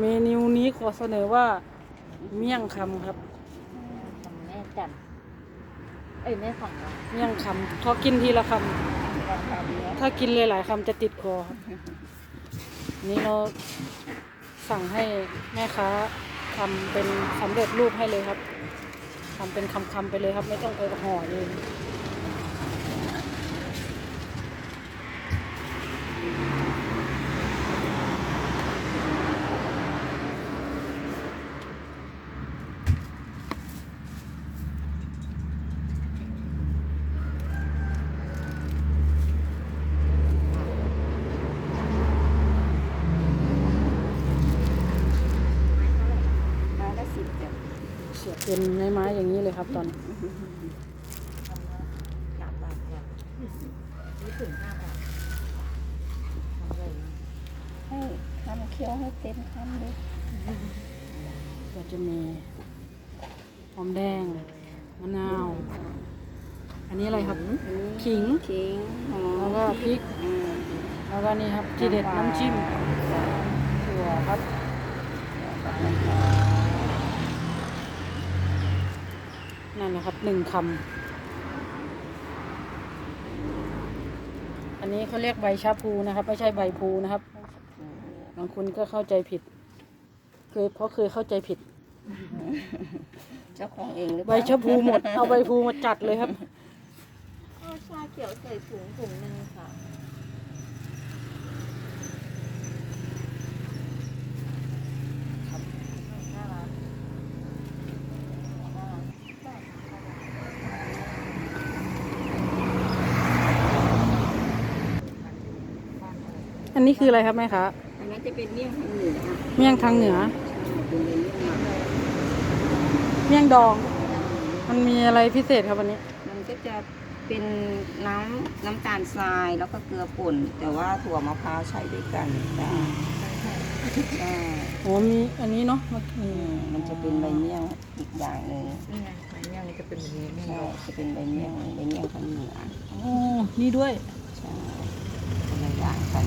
เมนูนี้ขอเสนอว่า เมี่ยงคำครับทำแม่จันเอ้ยแม่ของเราเมี่ยงคำพอกินทีละคำถ้ากินหลายๆคำจะติดคอครับนี่เราสั่งให้แม่ค้าทำเป็นสำเร็จรูปให้เลยครับทำเป็นคำๆไปเลยครับ ไม่ต้องไปห่อเอง มาละสิบจ้ะ เสียบเป็นไม้ๆอย่างนี้เลยครับตอนนี้ทำละสามบาทจ้ะนี่ถึงห้าบาททำเลยนะให้คำเคี้ยวให้เต็มคำเลยก็จะมีหอมแดงมะนาว อันนี้อะไรครับขิงขิงหอมแล้วก็พริกอืมแล้วก็นี่ครับที่เด็ดน้ำจิ้มถั่วครับ นั่นนะครับหนึ่งคำอันนี้เขาเรียกใบชาพูนะครับ ไม่ใช่ใบพูนะครับบางคนก็เข้าใจผิดเคยเพราะเคยเข้าใจผิด เจ้าของเองหรือเปใบล่าชะพูหมด เอาใบพูมาจัดเลยครับเอาชาเขียวใส่ถุงถุงหนึ่งค่ะครับน่ารักน่ารักได้ค่ะ อันนี้คืออะไรครับแม่คะอันนั้นจะเป็นเมี่ยงทางเหนือเมี่ยงทางเหนือ เป็นเมี่ยงหมักเมี่ยงดอง มันมีอะไรพิเศษครับวันนี้ มันก็จะเป็นน้ำน้ำตาลทรายแล้วก็เกลือป่น แต่ว่าถั่วมะพร้าวใช้ด้วยกันจ้ะใช่โอ้มีอันนี้เนาะมันอืมมันจะเป็นใบเมี่ยงอีกอย่างหนึ่งนี่ไงไม้เนี่ยมันจะเป็นแบบนี้ไม่ใช่รู้จะเป็นใบเมี่ยงใบเมี่ยงทางเหนือ โอ้นี่ด้วย ใช่คนละอย่างกัน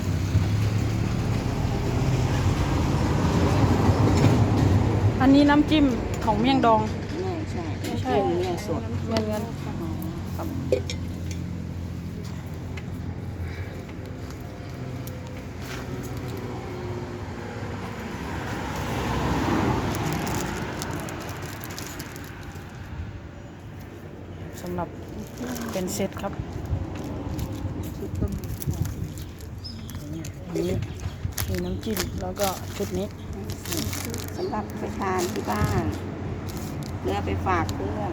นนี้น้ำจิ้มของเมี่ยงดอง ไม่ใช่ไม่ใช่เมี่ยงสดเงินเงินสำหรับเป็นเซตครับนนี้มีน้ำจิ้มแล้วก็ชุดนี้ สำหรับไปทานที่บ้านเพื่อไปฝากเพื่อน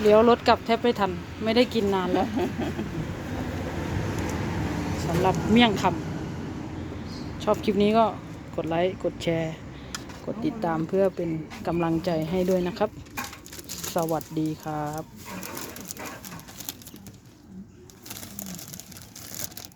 เลี้ยวรถกลับแทบไม่ทัน ไม่ได้กินนานแล้วสำหรับเมี่ยงคำชอบคลิปนี้ก็กดไลค์ กดแชร์ กดติดตามเพื่อเป็นกำลังใจให้ด้วยนะครับ สวัสดีครับ